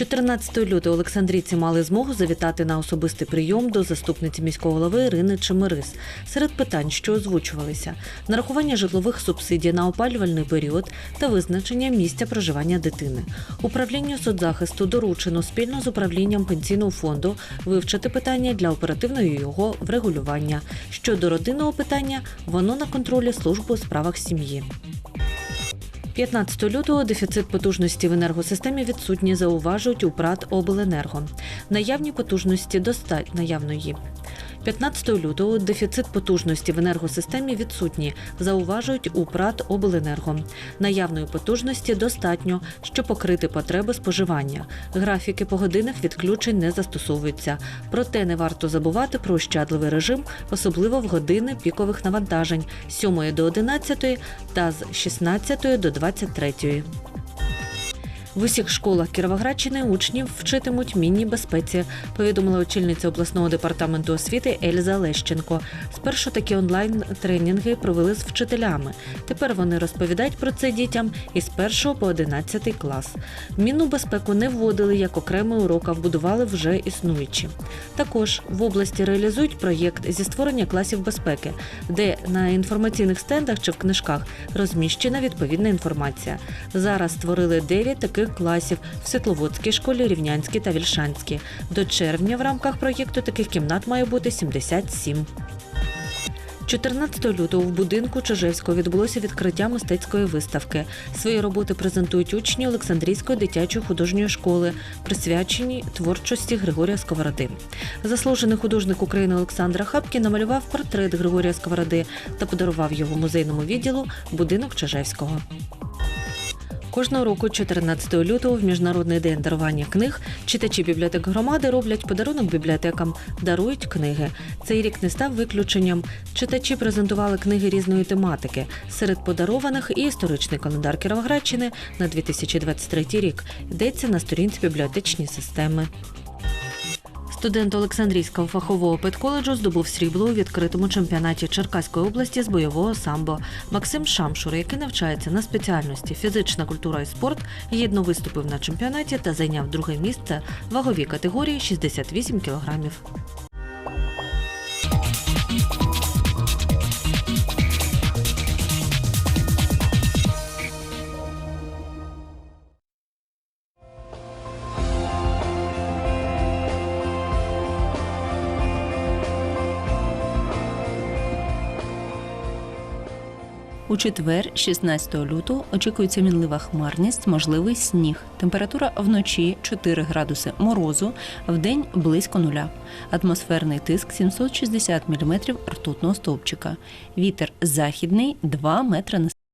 14 лютого Олександрійці мали змогу завітати на особистий прийом до заступниці міського голови Ірини Чемерис. Серед питань, що озвучувалися, нарахування житлових субсидій на опалювальний період та визначення місця проживання дитини. Управлінню соцзахисту доручено спільно з управлінням пенсійного фонду вивчити питання для оперативного його врегулювання. Щодо родинного питання, воно на контролі служби у справах сім'ї. 15 лютого дефіцит потужності в енергосистемі відсутні, зауважують у ПРАТ Обленерго. Наявні потужності достатньо наявної. 15 лютого дефіцит потужності в енергосистемі відсутні, зауважують у ПРАТ Обленерго. Наявної потужності достатньо, щоб покрити потреби споживання. Графіки погодинних відключень не застосовуються. Проте не варто забувати про ощадливий режим, особливо в години пікових навантажень з 7 до 11 та з 16 до 23. В усіх школах Кіровоградщини учнів вчитимуть мінній безпеці, повідомила очільниця обласного департаменту освіти Ельза Лещенко. Спершу такі онлайн тренінги провели з вчителями. Тепер вони розповідають про це дітям із 1 по 11 клас. Мінну безпеку не вводили як окремий урок, а вбудували вже існуючі. Також в області реалізують проєкт зі створення класів безпеки, де на інформаційних стендах чи в книжках розміщена відповідна інформація. Зараз створили 9 таких класів в Світловодській школі, Рівнянській та Вільшанській. До червня в рамках проєкту таких кімнат має бути 77. 14 лютого в будинку Чижевського відбулося відкриття мистецької виставки. Свої роботи презентують учні Олександрійської дитячої художньої школи, присвячені творчості Григорія Сковороди. Заслужений художник України Олександр Хапкін намалював портрет Григорія Сковороди та подарував його музейному відділу будинок Чижевського. Кожного року, 14 лютого, в міжнародний день дарування книг, читачі бібліотек громади роблять подарунок бібліотекам, дарують книги. Цей рік не став виключенням. Читачі презентували книги різної тематики. Серед подарованих і історичний календар Кіровоградщини на 2023 рік йдеться на сторінці бібліотечні системи. Студент Олександрійського фахового педколеджу здобув срібло у відкритому чемпіонаті Черкаської області з бойового самбо. Максим Шамшур, який навчається на спеціальності фізична культура і спорт, гідно виступив на чемпіонаті та зайняв друге місце ваговій категорії 68 кілограмів. У четвер, 16 лютого, очікується мінлива хмарність, можливий сніг. Температура вночі 4 градуси морозу, вдень близько нуля. Атмосферний тиск 760 мм ртутного стовпчика. Вітер західний 2 метри на